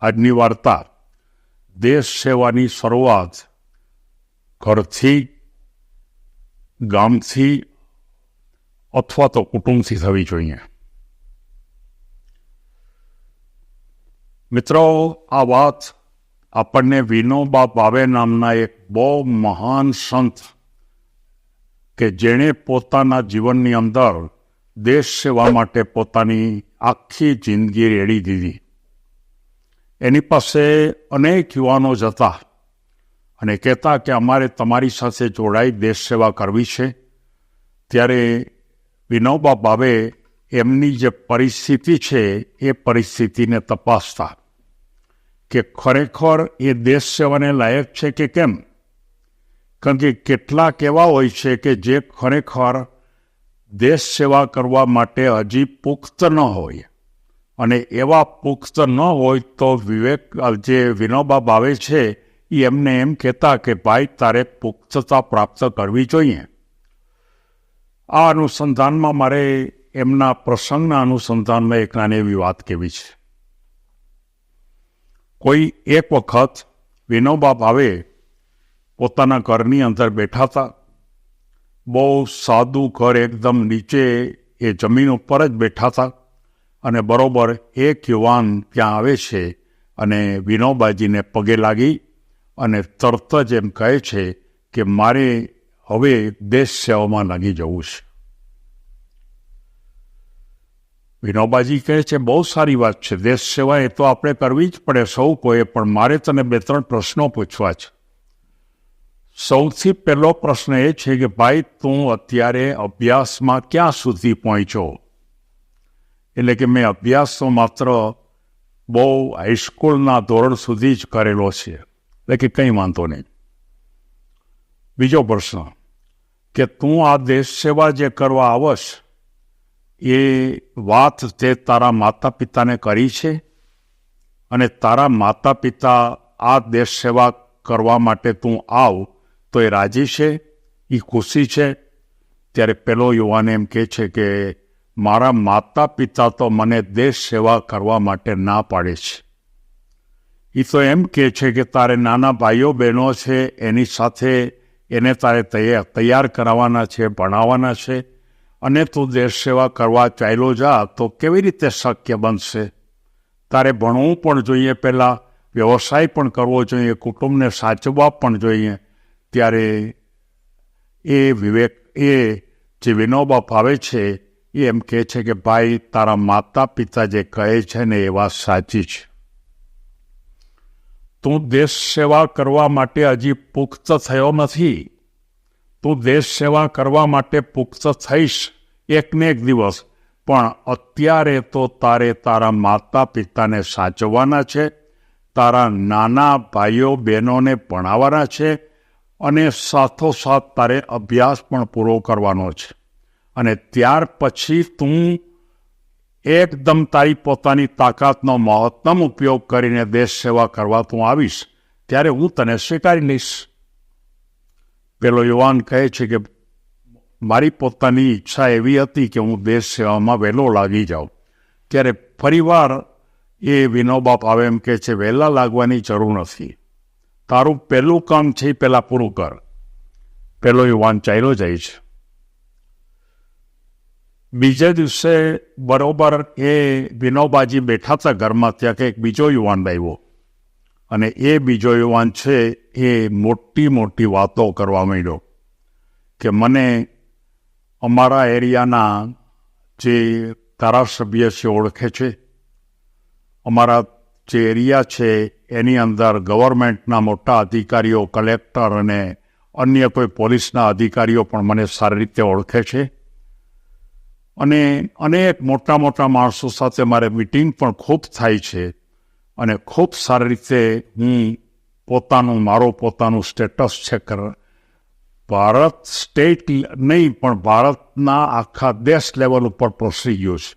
આજની વાર્તા, દેશ સેવાની શરૂઆત, ઘરથી ગામથી અથવા તો કુટુંબથી થવી જોઈએ. મિત્રો, આ વાત આપણને વિનોબા ભાવે નામના એક બહુ મહાન સંત કે જેણે પોતાના જીવનની અંદર દેશ સેવા માટે પોતાની આખી જિંદગી રેડી દીધી. એની પાસે અનેક યુવાનો જતા અને કહેતા કે અમારે તમારી સાથે જોડાઈ દેશ સેવા કરવી છે. ત્યારે વિનોબા ભાવે એમની જે પરિસ્થિતિ છે એ પરિસ્થિતિને તપાસતા કે ખરેખર એ દેશ સેવાને લાયક છે કે કેમ? કારણ કે કેટલાક એવા હોય છે કે જે ખરેખર દેશ સેવા કરવા માટે હજી પુખ્ત ન હોય. અને એવા પુખ્ત ન હોય તો વિવેક જે વિનોબા ભાવે છે એ એમને એમ કહેતા કે, ભાઈ, તારે પુખ્તતા પ્રાપ્ત કરવી જોઈએ. આ અનુસંધાનમાં મારે એમના પ્રસંગના અનુસંધાનમાં એક નાની એવી વાત કહેવી છે. કોઈ એક વખત વિનોબા ભાવે પોતાના ઘરની અંદર બેઠા હતા. બહુ સાદું ઘર એકદમ નીચે એ જમીન ઉપર જ બેઠા હતા. અને બરોબર એક યુવાન ત્યાં આવે છે અને વિનોબાજીને પગે લાગી અને તરત જ એમ કહે છે કે મારે હવે દેશ સેવામાં લાગી જવું છે. વિનોબાજી કહે છે, બહુ સારી વાત છે. દેશ સેવા એ તો આપણે કરવી જ પડે સૌ કોઈએ, પણ મારે તને બે ત્રણ પ્રશ્નો પૂછવા છે. સૌથી પહેલો પ્રશ્ન એ છે કે, ભાઈ, તું અત્યારે અભ્યાસમાં ક્યાં સુધી પહોંચ્યો? એટલે કે મેં અભ્યાસ તો માત્ર બહુ હાઈસ્કૂલના ધોરણ સુધી જ કરેલો છે. એટલે કે કંઈ વાંધો નહીં. બીજો પ્રશ્ન, કે તું આ દેશ સેવા જે કરવા આવશ, એ વાત તે તારા માતા પિતાને કરી છે? અને તારા માતા પિતા આ દેશ સેવા કરવા માટે તું આવ તો એ રાજી છે? એ ખુશી છે? ત્યારે પેલો યુવાન એમ કહે છે કે મારા માતા પિતા તો મને દેશ સેવા કરવા માટે ના પાડે છે. એ તો એમ કહે છે કે તારે નાના ભાઈઓ બહેનો છે, એની સાથે એને તારે તૈયાર કરાવવાના છે, ભણાવવાના છે, અને તું દેશ સેવા કરવા ચાલ્યો જા તો કેવી રીતે શક્ય બનશે? તારે ભણવું પણ જોઈએ પહેલાં, વ્યવસાય પણ કરવો જોઈએ, કુટુંબને સાચવવા પણ જોઈએ. ત્યારે એ વિવેક, એ જે વિનોબા ભાવે છે એમ કહે છે કે, ભાઈ, તારા માતા પિતા જે કહે છે ને, એ વાત સાચી છે. તું દેશ સેવા કરવા માટે હજી પુખ્ત થયો નથી. તું દેશ સેવા કરવા માટે પુખ્ત થઈશ એકને એક દિવસ. પણ અત્યારે તો તારે તારા માતા પિતાને સાચવવાના છે, તારા નાના ભાઈઓ બહેનોને ભણાવવાના છે અને સાથોસાથ તારે અભ્યાસ પણ પૂરો કરવાનો છે. અને ત્યાર પછી તું એકદમ તારી પોતાની તાકાતનો મહત્તમ ઉપયોગ કરીને દેશ સેવા કરવા તું આવીશ, ત્યારે હું તને સ્વીકારી લઈશ. પેલો યુવાન કહે છે કે, મારી પોતાની ઈચ્છા એવી હતી કે હું દેશ સેવામાં વહેલો લાગી જાઉં. ત્યારે ફરીવાર એ વિનોબા ભાવે એમ કહે છે, વહેલા લાગવાની જરૂર નથી. તારું પહેલું કામ છે એ પહેલાં પૂરું કર. પેલો યુવાન ચાલ્યો જાય છે. બીજે દિવસે બરોબર એ વિનોબાજી બેઠા હતા ઘરમાં ત્યાં કંઈક બીજો યુવાન આવ્યો. અને એ બીજો યુવાન છે એ મોટી મોટી વાતો કરવા માંડ્યો કે મને અમારા એરિયાના જે ધારાસભ્ય છે ઓળખે છે. અમારા જે એરિયા છે એની અંદર ગવર્મેન્ટના મોટા અધિકારીઓ, કલેક્ટર અને અન્ય કોઈ પોલીસના અધિકારીઓ પણ મને સારી રીતે ઓળખે છે. અને અનેક મોટા મોટા માણસો સાથે મારે મિટિંગ પણ ખૂબ થાય છે અને ખૂબ સારી રીતે હું પોતાનું, મારો પોતાનું સ્ટેટસ છે કર, ભારત સ્ટેટ નહીં, પણ ભારતના આખા દેશ લેવલ ઉપર પ્રસરી ગયો છે.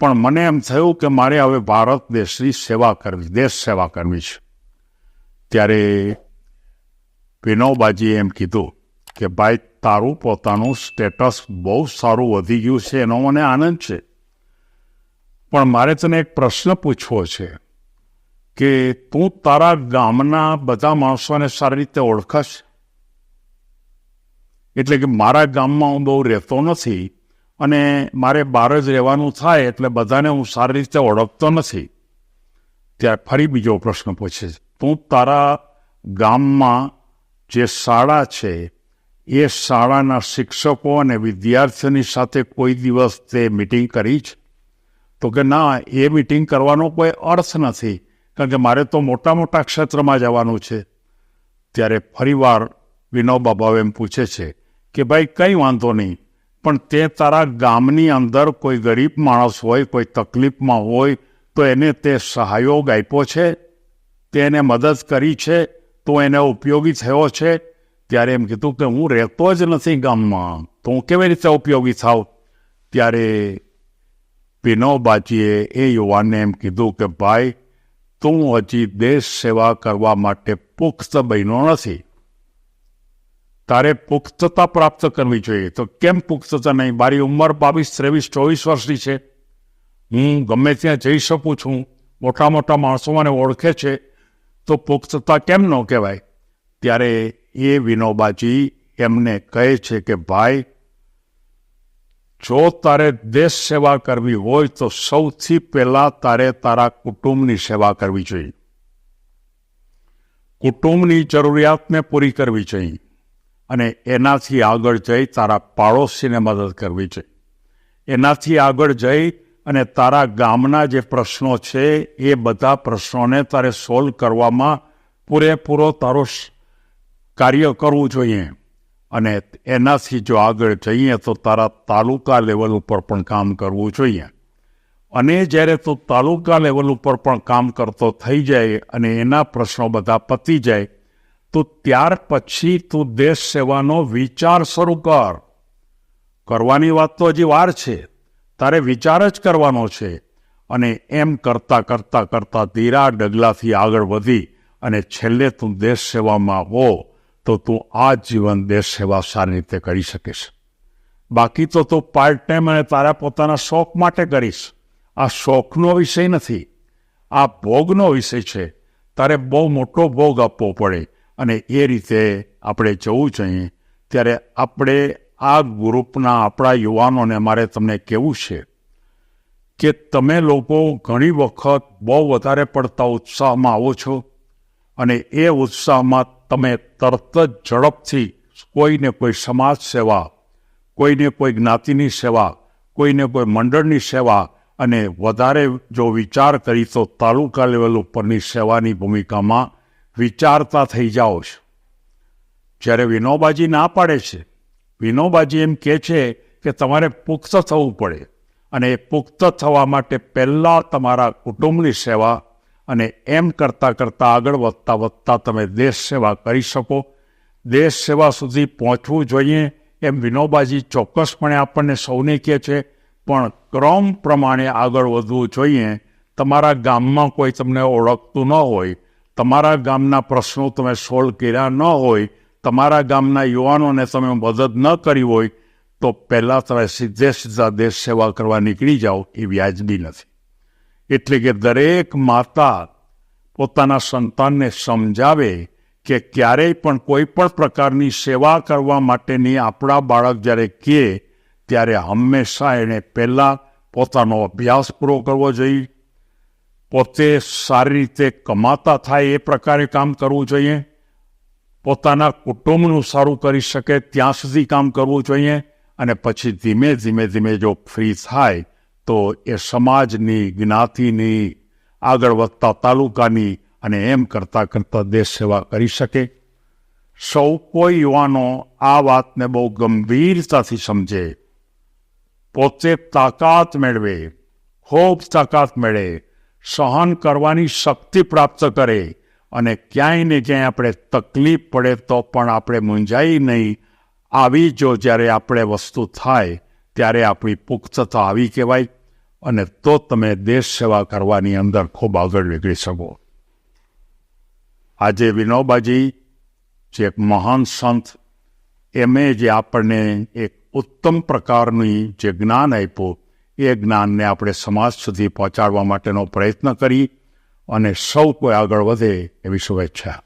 પણ મને એમ થયું કે મારે હવે ભારત દેશની સેવા કરવી, દેશ સેવા કરવી છે. ત્યારે વિનોબાજીએ એમ કીધું કે ભાઈ, તારું પોતાનું સ્ટેટસ બહુ સારું વધી ગયું છે, એનો મને આનંદ છે. પણ મારે તને એક પ્રશ્ન પૂછવો છે કે તું તારા ગામના બધા માણસોને સારી રીતે ઓળખશ? એટલે કે મારા ગામમાં હું બહુ રહેતો નથી અને મારે બહાર જ રહેવાનું થાય એટલે બધાને હું સારી રીતે ઓળખતો નથી. ત્યારે ફરી બીજો પ્રશ્ન પૂછે તું તારા ગામમાં જે શાળા છે એ શાળાના શિક્ષકો અને વિદ્યાર્થીઓની સાથે કોઈ દિવસ તે મિટિંગ કરી છે તો કે ના, એ મિટિંગ કરવાનો કોઈ અર્થ નથી, કારણ કે મારે તો મોટા મોટા ક્ષેત્રમાં જવાનું છે. ત્યારે ફરીવાર વિનોબા ભાવ એમ પૂછે છે કે, ભાઈ, કંઈ વાંધો નહીં, પણ તે તારા ગામની અંદર કોઈ ગરીબ માણસ હોય, કોઈ તકલીફમાં હોય, તો એને તે સહયોગ આપ્યો છે? તેને મદદ કરી છે? તો એને ઉપયોગી થયો છે? ત્યારે એમ કીધું કે હું રહેતો જ નથી ગામમાં. તો હું કેવી રીતે ઉપયોગી થાવ ત્યારે વિનોબાજીએ એ યુવાનને એમ કીધું કે, ભાઈ, તું હજી દેશ સેવા કરવા માટે પુખ્ત બન્યો નથી. તારે પુખ્તતા પ્રાપ્ત કરવી જોઈએ. તો કેમ પુખ્તતા નહીં? મારી ઉંમર બાવીસ, ત્રેવીસ, ચોવીસ વર્ષની છે. હું ગમે ત્યાં જઈ શકું છું. મોટા મોટા માણસો મને ઓળખે છે. તો પુખ્તતા કેમ ન કહેવાય? ત્યારે એ વિનોબાજી એમને કહે છે કે, ભાઈ, જો તારે દેશ સેવા કરવી હોય તો સૌથી પહેલા તારે તારા કુટુંબની સેવા કરવી જોઈએ. કુટુંબની જરૂરિયાતને પૂરી કરવી જોઈએ અને એનાથી આગળ જઈ તારા પાડોશીને મદદ કરવી જોઈએ. એનાથી આગળ જઈ અને તારા ગામના જે પ્રશ્નો છે એ બધા પ્રશ્નોને તારે સોલ્વ કરવામાં પૂરેપૂરો તારો કાર્ય કરવું જોઈએ. અને એનાથી જો આગળ જઈએ તો તારા તાલુકા લેવલ ઉપર પણ કામ કરવું જોઈએ. અને જ્યારે તું તાલુકા લેવલ ઉપર પણ કામ કરતો થઈ જાય અને એના પ્રશ્નો બધા પતી જાય, તો ત્યાર પછી તું દેશ સેવાનો વિચાર શરૂ કર. કરવાની વાત તો હજી વાર છે. તારે વિચાર જ કરવાનો છે. અને એમ કરતા કરતા કરતા ધીરા ડગલાથી આગળ વધી અને છેલ્લે તું દેશ સેવામાં હો. તો તું આ જીવન દેશ સેવા સારી રીતે કરી શકીશ. બાકી તો તું પાર્ટ ટાઈમ અને તારા પોતાના શોખ માટે કરીશ. આ શોખનો વિષય નથી. આ ભોગનો વિષય છે. તારે બહુ મોટો ભોગ આપવો પડે અને એ રીતે આપણે જવું જોઈએ. ત્યારે આપણે આ ગ્રુપના આપણા યુવાનોને મારે તમને કહેવું છે કે તમે લોકો ઘણી વખત બહુ વધારે પડતા ઉત્સાહમાં આવો છો અને એ ઉત્સાહમાં તમે તરત જ ઝડપથી કોઈને કોઈ સમાજ સેવા કોઈને કોઈ જ્ઞાતિની સેવા કોઈને કોઈ મંડળની સેવા અને વધારે જો વિચાર કરી તો તાલુકા લેવલ ઉપરની સેવાની ભૂમિકામાં વિચારતા થઈ જાઓ છો. જ્યારે વિનોબાજી ના પાડે છે, વિનોબાજી એમ કહે છે કે તમારે પુખ્ત થવું પડે અને એ પુખ્ત થવા માટે પહેલાં તમારા કુટુંબની સેવા અને એમ કરતાં કરતાં આગળ વધતા વધતા તમે દેશ સેવા કરી શકો. દેશ સેવા સુધી પહોંચવું જોઈએ એમ વિનોબાજી ચોક્કસપણે આપણને સૌને કહે છે. પણ ક્રમ પ્રમાણે આગળ વધવું જોઈએ. તમારા ગામમાં કોઈ તમને ઓળખતું ન હોય, તમારા ગામના પ્રશ્નો તમે સોલ્વ કર્યા ન હોય, તમારા ગામના યુવાનોને તમે મદદ ન કરી હોય, તો પહેલાં તમે સીધે સીધા દેશ સેવા કરવા નીકળી જાઓ એ વ્યાજબી નથી. એટલે કે દરેક માતા પોતાના સંતાનને સમજાવે કે ક્યારેય પણ કોઈ પણ પ્રકારની સેવા કરવા માટેની આપણા બાળક જ્યારે કહે ત્યારે હંમેશા એણે પહેલાં પોતાનો અભ્યાસ પૂરો કરવો જોઈએ. પોતે સારી રીતે કમાતા થાય એ પ્રકારે કામ કરવું જોઈએ. પોતાના કુટુંબનું સારું કરી શકે ત્યાં સુધી કામ કરવું જોઈએ અને પછી ધીમે ધીમે ધીમે જો ફ્રી થાય તો એ સમાજની જ્ઞાતિની આગળ વધતા તાલુકાની અને એમ કરતાં કરતાં દેશ સેવા કરી શકે. સૌ કોઈ યુવાનો આ વાતને બહુ ગંભીરતાથી સમજે. પોતે તાકાત મેળવે, ખૂબ તાકાત મેળવે સહન કરવાની શક્તિ પ્રાપ્ત કરે અને ક્યાંય ને ક્યાંય આપણે તકલીફ પડે તો પણ આપણે મૂંઝાઈ નહીં. આવી જો જ્યારે આપણે વસ્તુ થાય ત્યારે આપણી પુખ્તતા આવી કહેવાય અને તો તમે દેશ સેવા કરવાની અંદર ખૂબ આગળ નીકળી શકો. આજે વિનોબાજી, જે એક મહાન સંત એમે જે આપણને એક ઉત્તમ પ્રકારની જે જ્ઞાન આપ્યું, એ જ્ઞાનને આપણે સમાજ સુધી પહોંચાડવા માટેનો પ્રયત્ન કરી અને સૌ કોઈ આગળ વધે એવી શુભેચ્છા.